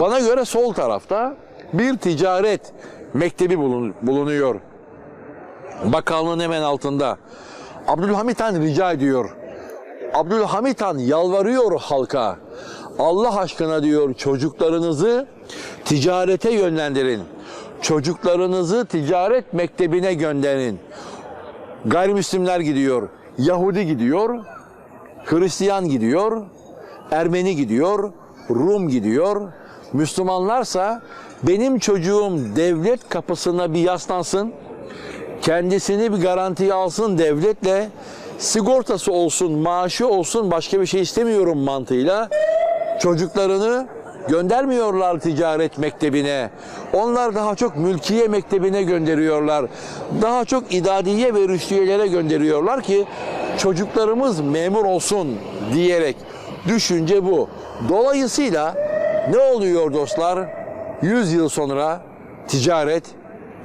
Bana göre sol tarafta bir ticaret mektebi bulun- bulunuyor. Bakanlığın hemen altında. Abdülhamit Han rica ediyor. Abdülhamit Han yalvarıyor halka. Allah aşkına diyor çocuklarınızı ticarete yönlendirin. Çocuklarınızı ticaret mektebine gönderin. Gayrimüslimler gidiyor, Yahudi gidiyor, Hristiyan gidiyor, Ermeni gidiyor, Rum gidiyor. Müslümanlarsa benim çocuğum devlet kapısına bir yaslansın, kendisini bir garantiye alsın devletle, sigortası olsun, maaşı olsun, başka bir şey istemiyorum mantığıyla çocuklarını göndermiyorlar ticaret mektebine. Onlar daha çok mülkiye mektebine gönderiyorlar. Daha çok idadiye ve rüştiyelere gönderiyorlar ki çocuklarımız memur olsun diyerek. Düşünce bu. Dolayısıyla ne oluyor dostlar? 100 yıl sonra ticaret,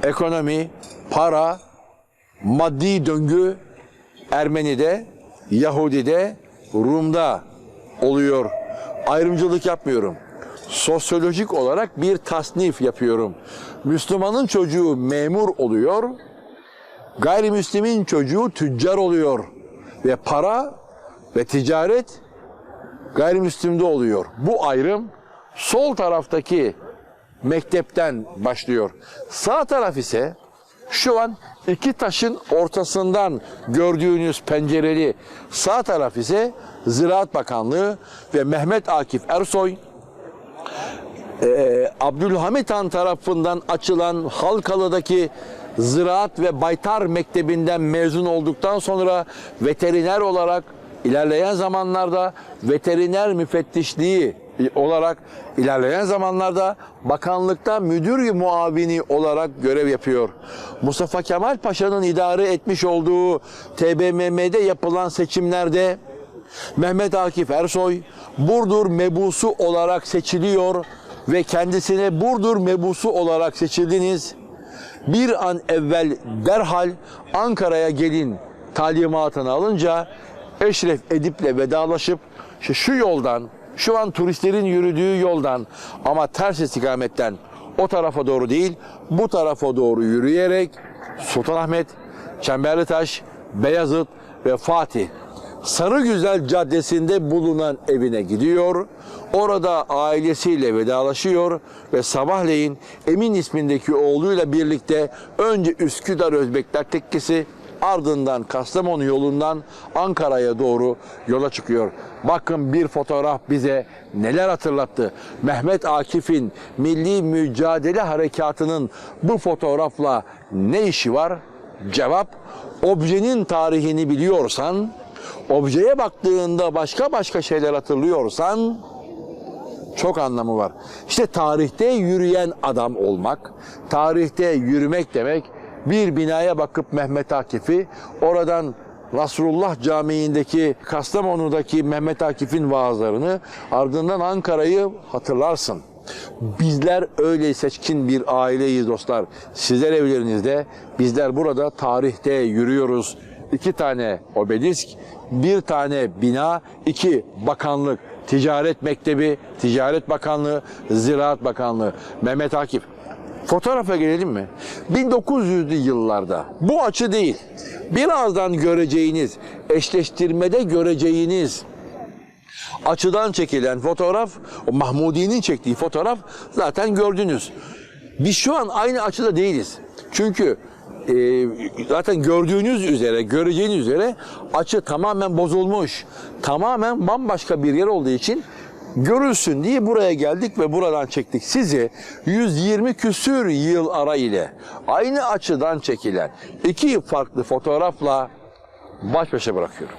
ekonomi, para, maddi döngü Ermeni'de, Yahudi'de, Rum'da oluyor. Ayrımcılık yapmıyorum. Sosyolojik olarak bir tasnif yapıyorum. Müslümanın çocuğu memur oluyor, gayrimüslimin çocuğu tüccar oluyor. Ve para ve ticaret gayrimüslimde oluyor. Bu ayrım sol taraftaki mektepten başlıyor. Sağ taraf ise şu an iki taşın ortasından gördüğünüz pencereli sağ taraf ise Ziraat Bakanlığı ve Mehmet Akif Ersoy e, Abdülhamit Han tarafından açılan Halkalı'daki Ziraat ve Baytar Mektebi'nden mezun olduktan sonra veteriner olarak ilerleyen zamanlarda veteriner müfettişliği olarak ilerleyen zamanlarda bakanlıkta müdür muavini olarak görev yapıyor. Mustafa Kemal Paşa'nın idare etmiş olduğu TBMM'de yapılan seçimlerde Mehmet Akif Ersoy Burdur mebusu olarak seçiliyor ve kendisine Burdur mebusu olarak seçildiniz. Bir an evvel derhal Ankara'ya gelin talimatını alınca Eşref Edip'le vedalaşıp işte şu yoldan, şu an turistlerin yürüdüğü yoldan ama ters istikametten o tarafa doğru değil, bu tarafa doğru yürüyerek Sultanahmet, Çemberlitaş, Beyazıt ve Fatih Sarıgüzel Caddesi'nde bulunan evine gidiyor. Orada ailesiyle vedalaşıyor ve sabahleyin Emin ismindeki oğluyla birlikte önce Üsküdar Özbekler Tekkesi ardından Kastamonu yolundan Ankara'ya doğru yola çıkıyor. Bakın bir fotoğraf bize neler hatırlattı. Mehmet Akif'in Milli Mücadele Harekatı'nın bu fotoğrafla ne işi var? Cevap, objenin tarihini biliyorsan, objeye baktığında başka başka şeyler hatırlıyorsan çok anlamı var. İşte tarihte yürüyen adam olmak, tarihte yürümek demek bir binaya bakıp Mehmet Akif'i oradan Nasrullah Camii'ndeki Kastamonu'daki Mehmet Akif'in vaazlarını ardından Ankara'yı hatırlarsın. Bizler öyle seçkin bir aileyiz dostlar. Sizler evlerinizde, bizler burada tarihte yürüyoruz. İki tane obelisk, bir tane bina, iki bakanlık. Ticaret Mektebi, Ticaret Bakanlığı, Ziraat Bakanlığı, Mehmet Akif. Fotoğrafa gelelim mi? 1900'lü yıllarda bu açı değil. Birazdan göreceğiniz, eşleştirmede göreceğiniz açıdan çekilen fotoğraf, o Mahmudi'nin çektiği fotoğraf zaten gördünüz. Biz şu an aynı açıda değiliz. Çünkü e, zaten gördüğünüz üzere, göreceğiniz üzere açı tamamen bozulmuş. Tamamen bambaşka bir yer olduğu için görülsün diye buraya geldik ve buradan çektik. Sizi 120 küsür yıl ara ile aynı açıdan çekilen iki farklı fotoğrafla baş başa bırakıyorum.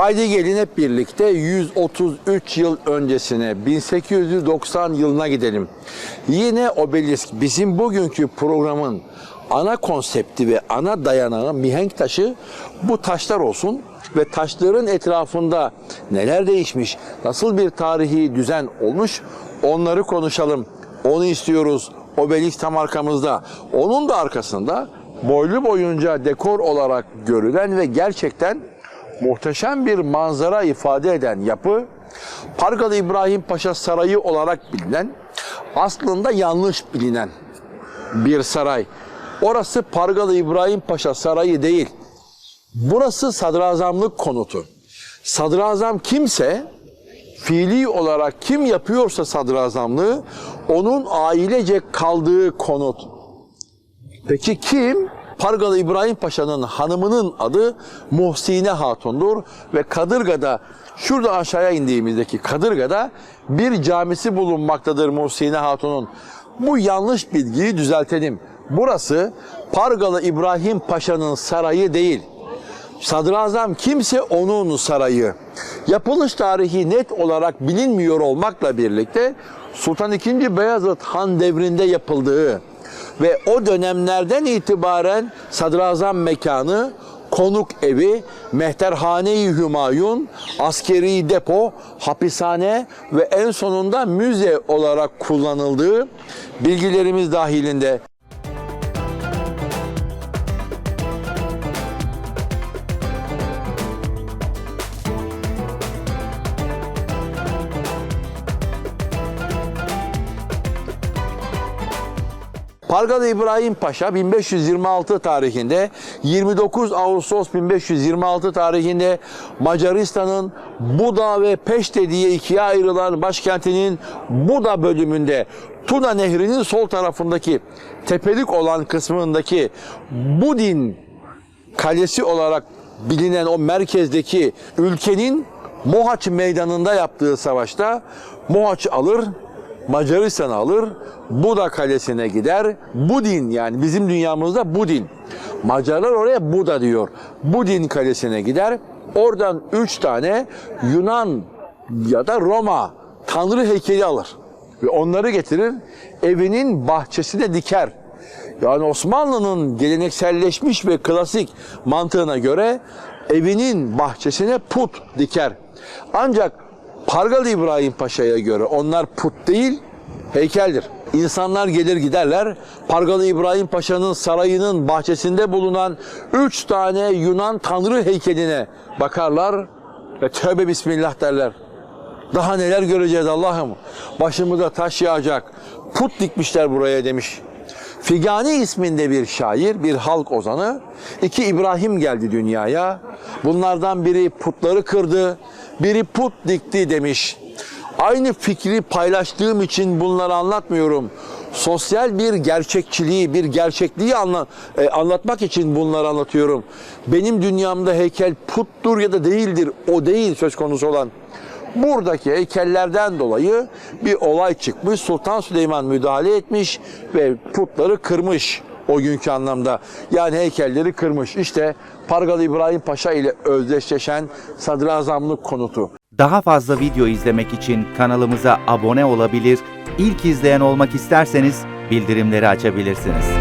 Haydi gelin hep birlikte 133 yıl öncesine 1890 yılına gidelim. Yine obelisk bizim bugünkü programın ana konsepti ve ana dayanağı mihenk taşı bu taşlar olsun ve taşların etrafında neler değişmiş, nasıl bir tarihi düzen olmuş onları konuşalım. Onu istiyoruz. Obelisk tam arkamızda. Onun da arkasında boylu boyunca dekor olarak görülen ve gerçekten muhteşem bir manzara ifade eden yapı Pargalı İbrahim Paşa Sarayı olarak bilinen aslında yanlış bilinen bir saray. Orası Pargalı İbrahim Paşa Sarayı değil. Burası sadrazamlık konutu. Sadrazam kimse fiili olarak kim yapıyorsa sadrazamlığı onun ailece kaldığı konut. Peki kim? Pargalı İbrahim Paşa'nın hanımının adı Muhsine Hatun'dur ve Kadırga'da şurada aşağıya indiğimizdeki Kadırga'da bir camisi bulunmaktadır Muhsine Hatun'un. Bu yanlış bilgiyi düzeltelim. Burası Pargalı İbrahim Paşa'nın sarayı değil. Sadrazam kimse onun sarayı. Yapılış tarihi net olarak bilinmiyor olmakla birlikte Sultan II. Beyazıt Han devrinde yapıldığı ve o dönemlerden itibaren sadrazam mekanı, konuk evi, mehterhane-i hümayun, askeri depo, hapishane ve en sonunda müze olarak kullanıldığı bilgilerimiz dahilinde. Pargalı İbrahim Paşa 1526 tarihinde 29 Ağustos 1526 tarihinde Macaristan'ın Buda ve Peşte diye ikiye ayrılan başkentinin Buda bölümünde Tuna Nehri'nin sol tarafındaki tepelik olan kısmındaki Budin kalesi olarak bilinen o merkezdeki ülkenin Mohaç meydanında yaptığı savaşta Mohaç alır, Macaristan'ı alır, Buda kalesine gider. Budin yani bizim dünyamızda Budin. Macarlar oraya Buda diyor. Budin kalesine gider. Oradan üç tane Yunan ya da Roma tanrı heykeli alır. Ve onları getirir, evinin bahçesine diker. Yani Osmanlı'nın gelenekselleşmiş ve klasik mantığına göre evinin bahçesine put diker. Ancak Pargalı İbrahim Paşa'ya göre onlar put değil, heykeldir. İnsanlar gelir giderler. Pargalı İbrahim Paşa'nın sarayının bahçesinde bulunan üç tane Yunan tanrı heykeline bakarlar ve tövbe bismillah derler. Daha neler göreceğiz Allah'ım. Başımıza taş yağacak. Put dikmişler buraya demiş. Figani isminde bir şair, bir halk ozanı. iki İbrahim geldi dünyaya. Bunlardan biri putları kırdı, biri put dikti demiş. Aynı fikri paylaştığım için bunları anlatmıyorum. Sosyal bir gerçekçiliği, bir gerçekliği anla, e, anlatmak için bunları anlatıyorum. Benim dünyamda heykel puttur ya da değildir. O değil söz konusu olan. Buradaki heykellerden dolayı bir olay çıkmış. Sultan Süleyman müdahale etmiş ve putları kırmış o günkü anlamda. Yani heykelleri kırmış. İşte Pargalı İbrahim Paşa ile özdeşleşen sadrazamlık konutu. Daha fazla video izlemek için kanalımıza abone olabilir, ilk izleyen olmak isterseniz bildirimleri açabilirsiniz.